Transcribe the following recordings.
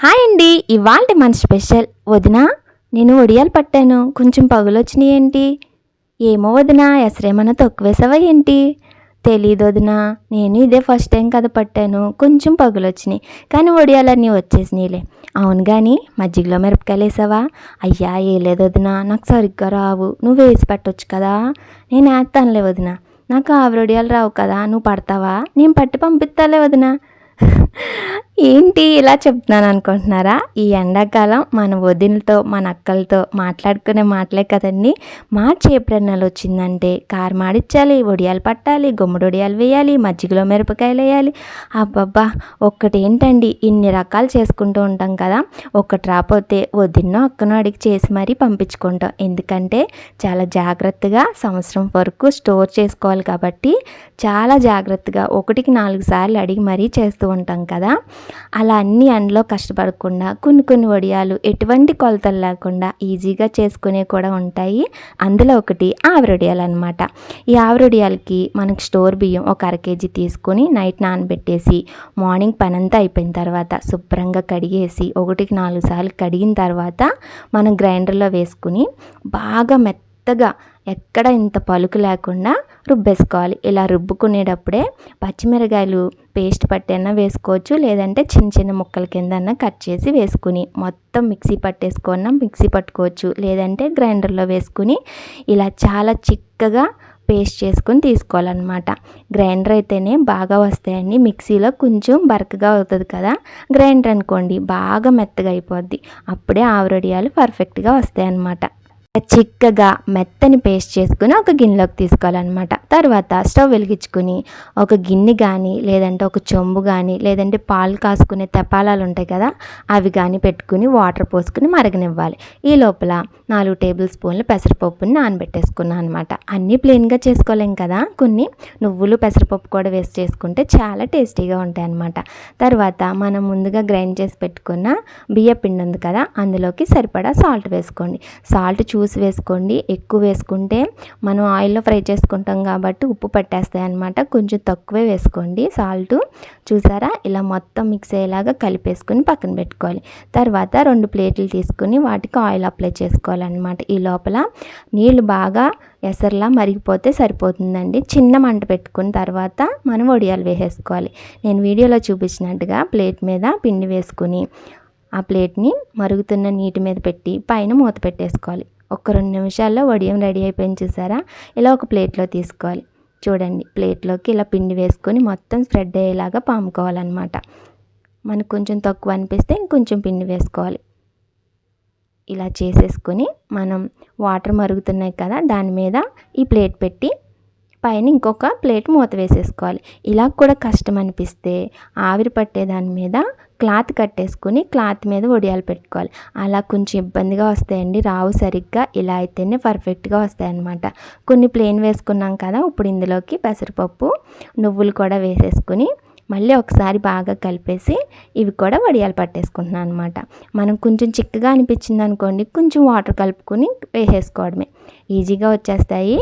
Hi అండి ఇవాళ మన స్పెషల్ వదిన. నేను ఒడియాలు పట్టాను కొంచెం పగులు వచ్చినాయి ఏంటి? ఏమో వదిన ఎసరేమన్నా తొక్కువేసావా ఏంటి? తెలీదు వదిన నేను ఇదే ఫస్ట్ టైం కదా పట్టాను కొంచెం పగులు వచ్చినాయి కానీ ఒడియాలన్నీ వచ్చేసినాయిలే. అవును కానీ మజ్జిగలో మిరపకాయలు వేసావా? అయ్యా వేయలేదు వదిన నాకు సరిగ్గా రావు. నువ్వు వేసి పెట్టవచ్చు కదా? నేను వేస్తానులే వదిన. నాకు ఆవిరొడియాలు రావు కదా నువ్వు పడతావా? నేను పట్టి పంపిస్తాలే వదిన. ఏంటి ఇలా చెప్తున్నాను అనుకుంటున్నారా? ఈ ఎండాకాలం మన వదినలతో మన అక్కలతో మాట్లాడుకునే మాటలే కదండి. మార్చ్ ఏప్రిల్ నెల వచ్చిందంటే కారు మాడిచ్చాలి వడియాలు పట్టాలి గుమ్మడి వడియాలు వేయాలి మజ్జిగలో మిరపకాయలు వేయాలి. అబ్బబ్బా ఒక్కటి ఏంటండి? ఇన్ని రకాలు చేసుకుంటూ ఉంటాం కదా. ఒక్కటి రాకపోతే వదిన్నో అక్కనో అడిగి చేసి మరీ పంపించుకుంటాం. ఎందుకంటే చాలా జాగ్రత్తగా సంవత్సరం వరకు స్టోర్ చేసుకోవాలి కాబట్టి చాలా జాగ్రత్తగా ఒకటికి నాలుగు సార్లు అడిగి మరీ చేస్తూ ఉంటాం కదా. అలా అన్ని అండ్లో కష్టపడకుండా కొన్ని కొన్ని వడియాలు ఎటువంటి కొలతలు లేకుండా ఈజీగా చేసుకునే కూడా ఉంటాయి. అందులో ఒకటి ఆవిరొడియాలు అనమాట ఈ ఆవిరొడియాలకి మనకు స్టోర్ బియ్యం ఒక అర కేజీ తీసుకొని నైట్ నానబెట్టేసి మార్నింగ్ పనంతా అయిపోయిన తర్వాత శుభ్రంగా కడిగేసి ఒకటికి నాలుగు సార్లు కడిగిన తర్వాత మనం గ్రైండర్లో వేసుకుని బాగా మెత్తగా ఎక్కడ ఇంత పలుకు లేకుండా రుబ్బేసుకోవాలి. ఇలా రుబ్బుకునేటప్పుడే పచ్చిమిరకాయలు పేస్ట్ పట్టైనా వేసుకోవచ్చు లేదంటే చిన్న చిన్న ముక్కల కింద కట్ చేసి వేసుకుని మొత్తం మిక్సీ పట్టేసుకున్నా మిక్సీ పట్టుకోవచ్చు లేదంటే గ్రైండర్లో వేసుకుని ఇలా చాలా చిక్కగా పేస్ట్ చేసుకుని తీసుకోవాలన్నమాట. గ్రైండర్ అయితేనే బాగా వస్తాయండి. మిక్సీలో కొంచెం బరకగా అవుతుంది కదా గ్రైండర్ అనుకోండి బాగా మెత్తగా అయిపోద్ది. అప్పుడే ఆవురడియాలు పర్ఫెక్ట్గా వస్తాయన్నమాట. చిక్కగా మెత్తని పేస్ట్ చేసుకుని ఒక గిన్నెలోకి తీసుకోవాలన్నమాట. తర్వాత స్టవ్ వెలిగించుకుని ఒక గిన్నె కానీ లేదంటే ఒక చెంబు కానీ లేదంటే పాలు కాసుకునే తెపాలాలు ఉంటాయి కదా అవి కానీ పెట్టుకుని వాటర్ పోసుకుని మరగనివ్వాలి. ఈ లోపల నాలుగు టేబుల్ స్పూన్లు పెసరపప్పుని నానబెట్టేసుకున్నాను అనమాట అన్నీ ప్లెయిన్గా చేసుకోలేం కదా కొన్ని. నువ్వులు పెసరపప్పు కూడా వేస్ట్ చేసుకుంటే చాలా టేస్టీగా ఉంటాయి అనమాట తర్వాత మనం ముందుగా గ్రైండ్ చేసి పెట్టుకున్న బియ్య పిండి ఉంది కదా అందులోకి సరిపడా సాల్ట్ వేసుకోండి. సాల్ట్ చూసి చూసి వేసుకోండి. ఎక్కువ వేసుకుంటే మనం ఆయిల్లో ఫ్రై చేసుకుంటాం కాబట్టి ఉప్పు పట్టేస్తాయి అనమాట కొంచెం తక్కువే వేసుకోండి. సాల్ట్ చూసారా? ఇలా మొత్తం మిక్స్ అయ్యేలాగా కలిపేసుకుని పక్కన పెట్టుకోవాలి. తర్వాత రెండు ప్లేట్లు తీసుకుని వాటికి ఆయిల్ అప్లై చేసుకోవాలన్నమాట. ఈ లోపల నీళ్ళు బాగా ఎసర్లా మరిగిపోతే సరిపోతుందండి. చిన్న మంట పెట్టుకున్న తర్వాత మనం వడియాలు వేసేసుకోవాలి. నేను వీడియోలో చూపించినట్టుగా ప్లేట్ మీద పిండి వేసుకుని ఆ ప్లేట్ని మరుగుతున్న నీటి మీద పెట్టి పైన మూత పెట్టేసుకోవాలి. ఒక రెండు నిమిషాల్లో వడియం రెడీ అయిపోయింది చూసారా? ఇలా ఒక ప్లేట్లో తీసుకోవాలి. చూడండి ప్లేట్లోకి ఇలా పిండి వేసుకొని మొత్తం స్ప్రెడ్ అయ్యేలాగా పాముకోవాలన్నమాట. మనకు కొంచెం తక్కువ అనిపిస్తే ఇంకొంచెం పిండి వేసుకోవాలి. ఇలా చేసేసుకొని మనం వాటర్ మరుగుతున్నాయి కదా దాని మీద ఈ ప్లేట్ పెట్టి పైన ఇంకొక ప్లేట్ మూత వేసేసుకోవాలి. ఇలా కూడా కష్టం అనిపిస్తే ఆవిరి పట్టే దాని మీద క్లాత్ కట్టేసుకుని క్లాత్ మీద వడియాలు పెట్టుకోవాలి. అలా కొంచెం ఇబ్బందిగా వస్తాయండి. రావు సరిగ్గా ఇలా అయితేనే పర్ఫెక్ట్గా వస్తాయన్నమాట. కొన్ని ప్లేన్ వేసుకున్నాం కదా ఇప్పుడు ఇందులోకి పెసరపప్పు నువ్వులు కూడా వేసేసుకుని మళ్ళీ ఒకసారి బాగా కలిపేసి ఇవి కూడా వడియాలు పట్టేసుకుంటున్నాను అనమాట మనం కొంచెం చిక్కగా అనిపించింది అనుకోండి కొంచెం వాటర్ కలుపుకొని వేసేసుకోవడమే. ఈజీగా వచ్చేస్తాయి.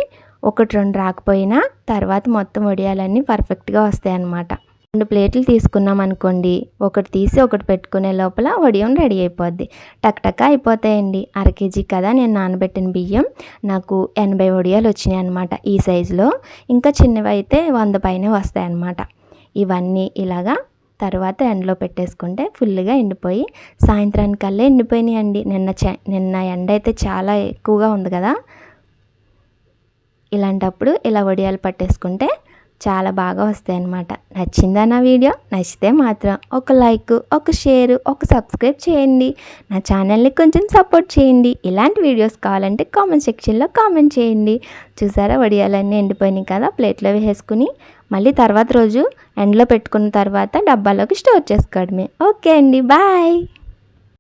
ఒకటి రెండు రాకపోయినా తర్వాత మొత్తం వడియాలన్నీ పర్ఫెక్ట్గా వస్తాయి అన్నమాట రెండు ప్లేట్లు తీసుకున్నాం అనుకోండి ఒకటి తీసి ఒకటి పెట్టుకునే లోపల వడియం రెడీ అయిపోద్ది. టక్ అయిపోతాయండి. అర కేజీ కదా నేను నానబెట్టిన బియ్యం. నాకు ఎనభై వడియాలు వచ్చినాయి అనమాట ఈ సైజులో. ఇంకా చిన్నవి అయితే వంద పైన వస్తాయి అన్నమాట ఇవన్నీ ఇలాగా తర్వాత ఎండలో పెట్టేసుకుంటే ఫుల్గా ఎండిపోయి సాయంత్రానికల్లా ఎండిపోయినాయి అండి నిన్న నిన్న ఎండ అయితే చాలా ఎక్కువగా ఉంది కదా. ఇలాంటప్పుడు ఇలా వడియాలు పట్టేసుకుంటే చాలా బాగా వస్తాయి అన్నమాట. నచ్చిందా నా వీడియో? నచ్చితే మాత్రం ఒక లైక్ ఒక షేర్ ఒక సబ్స్క్రైబ్ చేయండి. నా ఛానల్ని కొంచెం సపోర్ట్ చేయండి. ఇలాంటి వీడియోస్ కావాలంటే కామెంట్ సెక్షన్లో కామెంట్ చేయండి. చూసారా వడియాలన్నీ ఎండిపోయినాయి కదా ప్లేట్లో వేసుకుని మళ్ళీ తర్వాత రోజు ఎండలో పెట్టుకున్న తర్వాత డబ్బాలోకి స్టోర్ చేసుకోవడమే. ఓకే అండి బాయ్!